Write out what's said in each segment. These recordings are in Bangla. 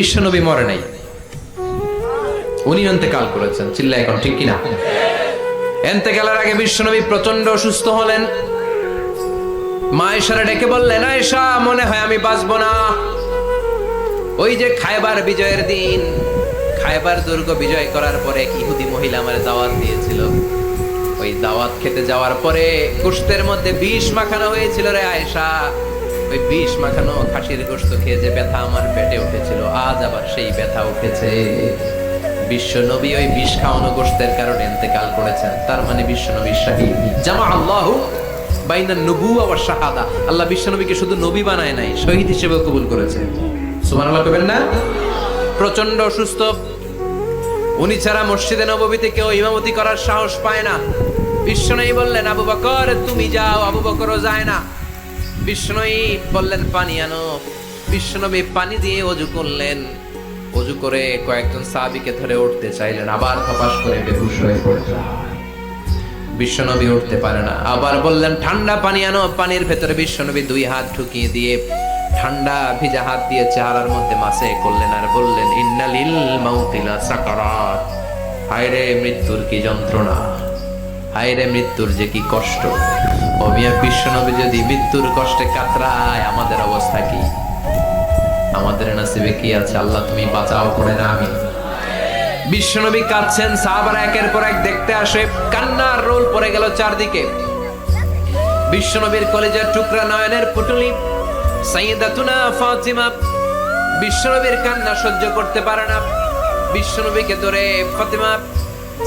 বিশ্বনবী মরে নাই। উনি অন্তেকাল করেছেন চিল্লা এখন, ঠিক কিনা? এন্তেকালের আগে বিশ্বনবী প্রচণ্ড অসুস্থ হলেন। মা এসারা ডেকে বললেন আয়েশা মনে হয় আমি বাঁচবো না। ওই যে খায়বার বিজয়ের দিন খায়বার দুর্গ বিজয় করার পরে এক ইহুদি মহিলা আমার দাওয়াত দিয়েছিল। ওই দাওয়াত খেতে যাওয়ার পরে কুষ্তের মধ্যে বিষ মাখানো হয়েছিল রে আয়েশা। ওই বিষ মাখানো খাসির গোস্ত খেয়ে যে ব্যথা আমার পেটে আজ আবার সেই ব্যথা উঠেছে। বিশ্ব নবী ওই বিষ খাওয়ানো গোস্তের কারণে ইন্তেকাল করেছেন। তার মানে বিশ্ব নবী শাহীদ জামা আল্লাহ বাইনা নবু আবার শাহাদা। আল্লাহ বিশ্ব নবীকে শুধু নবী বানায় নাই, শহীদ হিসেবে কবুল করেছে সুবহানাল্লাহ কবেন না? প্রচণ্ড অসুস্থ। উনি ছাড়া মসজিদে নববীতে কেউ ইমামতি করার সাহস পায় না। বিষ্ণনয়ী বললেন, আবু বকর, তুমি যাও, আবু বকরও যায় না। বিষ্ণনয়ী বললেন, পানি আনো। বিষ্ণনবী পানি দিয়ে অজু করলেন। অজু করে কয়েকজন সাহাবীকে ধরে উঠতে চাইলেন, আবার হপাস করে বেহুশ হয়ে পড়লেন বিশ্বনবী উঠতে পারে না। আবার বললেন, ঠান্ডা পানি আনো। পানির ভেতরে বিশ্বনবী দুই হাত ঢুকিয়ে দিয়ে ঠান্ডা ভিজা হাত দিয়ে চেহারার মধ্যে মাসে করলেন আর বললেন, ইন্নালিল মাউতিলা সাকারাত। হায়রে, মৃত্যুর কি যন্ত্রণা? হায়রে, মৃত্যুর যে কি কষ্ট? অমিয়া, বিশ্বনবী যদি মৃত্যুর কষ্টে কাতরায়, আমাদের অবস্থা কি? আমাদের নাসিবে কি আছে? আল্লাহ, তুমি বাঁচাও করে না আমি বিশ্বনবী কাঁদছেন, সাহাবারা একের পর এক দেখতে আসে, কান্নার রোল পড়ে গেল চারদিকে। বিশ্বনবীর কলেজের টুকরা নয়নের পুটুলি সাইয়েদাতুনা ফাতিমা, বিশ্বনবীর কান্না সহ্য করতে পারে না। বিশ্বনবীকে ধরে ফাতিমা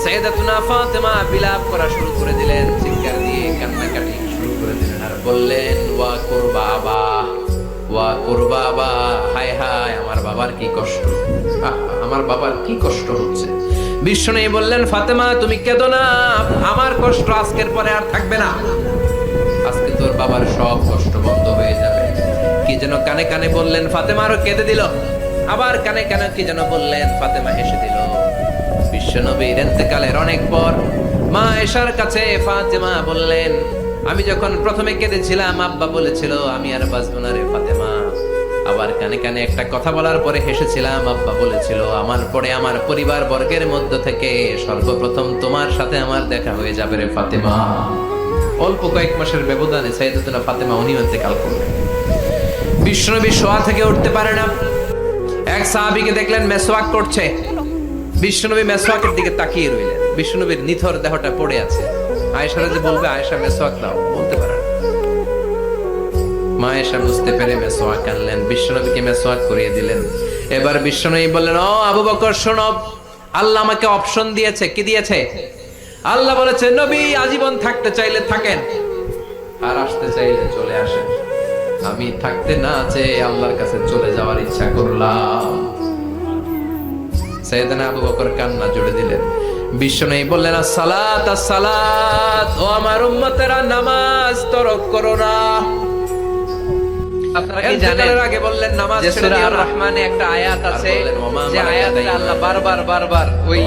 সাইয়েদাতুনা ফাতিমা বিলাপ করা শুরু করে দিলেন, চিৎকার দিয়ে কান্নাকাটি শুরু করে দিলেন। আর বললেন, ওয়া কুরবাবা ওয়া কুরবাবা। হায় হায়, আমার বাবার কি কষ্ট? আমার বাবার কি কষ্ট হচ্ছে? বিষ্ণু বললেন, ফাতেমা, তুমি কেঁদো না। আমার কষ্ট আজকের পরে আর থাকবে না। আজকে তোর বাবার সব কষ্ট বন্ধ হয়ে যাবে। কি যেন কানে কানে বললেন, ফাতেমা আরও কেঁদে দিল। আবার কানে কানে কি যেন বললেন, ফাতেমা হেসে দিল। বিশ্বনবীর এতেকালের অনেক পর মা এশার কাছে ফাতেমা বললেন, আমি যখন প্রথমে কেঁদেছিলাম, আব্বা বলেছিল, আমি আর বাঁচবো না রে ফাতেমা। আবার কানে কানে একটা কথা বলার পরে হেসেছিলাম, আব্বা বলেছিল, আমার পরে আমার পরিবার বর্গের মধ্য থেকে সর্বপ্রথম তোমার সাথে আমার দেখা হয়ে যাবে রে ফাতেমা। অল্প কয়েক মাসের ব্যবধানে সাইদাতুনা ফাতেমা উনি ইন্তেকাল করলেন বিষ্ণুনবী শোয়া থেকে উঠতে পারে না। এক সাহাবিকে দেখলেন মেসওয়াক করছে বিষ্ণুনবী মেসওয়াকের দিকে তাকিয়ে রইলেন। বিষ্ণুনবীর নিথর দেহটা পড়ে আছে। আয়েশারা যে বলবে, আয়েশা মেসওয়াক দাও। বলতে পারে মা এসা বুঝতে পেরে মেসোয়াক আনলেন, বিশ্বনবীকে মেসোয়াক করিয়ে দিলেন। এবার বিশ্বনবী বললেন, ও আবু বকর, শোনো, আল্লাহ আমাকে অপশন দিয়েছে, কি দিয়েছে? আল্লাহ বলেছে, নবী আজীবন থাকতে চাইলে থাকেন, আর আসতে চাইলে চলে আসেন। আমি থাকতে না চেয়ে আল্লাহর কাছে চলে যাওয়ার ইচ্ছা করলাম। সৈয়দনা আবু বকর কান্না জুড়ে দিলেন। বিশ্ব বিশ্বনবী বললেন আসসালাত আসসালাত ও আমার উম্মতেরা, নামাজ তরক করো না। আপনারা কি জানেন আগে বললেন নামাজ সূরা আর রহমানে একটা আয়াত আছে যে মালাকা আল্লাহ বারবার বারবার ওই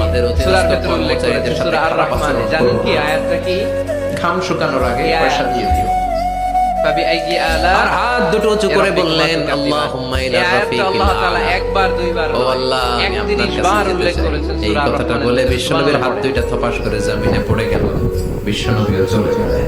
সূরার ভিতরে উল্লেখ করেছে সূরা আর রহমানে। জানেন কি আয়াতটা কি? খাম শুকানোর আগে পয়সা দিয়ে দিও। ফাবি আইয়ি আলা আর হাত দুটো উঁচু করে বললেন আল্লাহুম্মা ইলা এই আয়াতটা রাফিকিল আল্লাহ তাআলা একবার দুইবার ও আল্লাহ আমি আপনার 31 কাছে বার উল্লেখ করেছেন এই কথাটা বলে বিশ্বনবীর হাত দুইটা থপাস করে জমিনে পড়ে গেল। বিশ্বনবীও চলে গেলেন।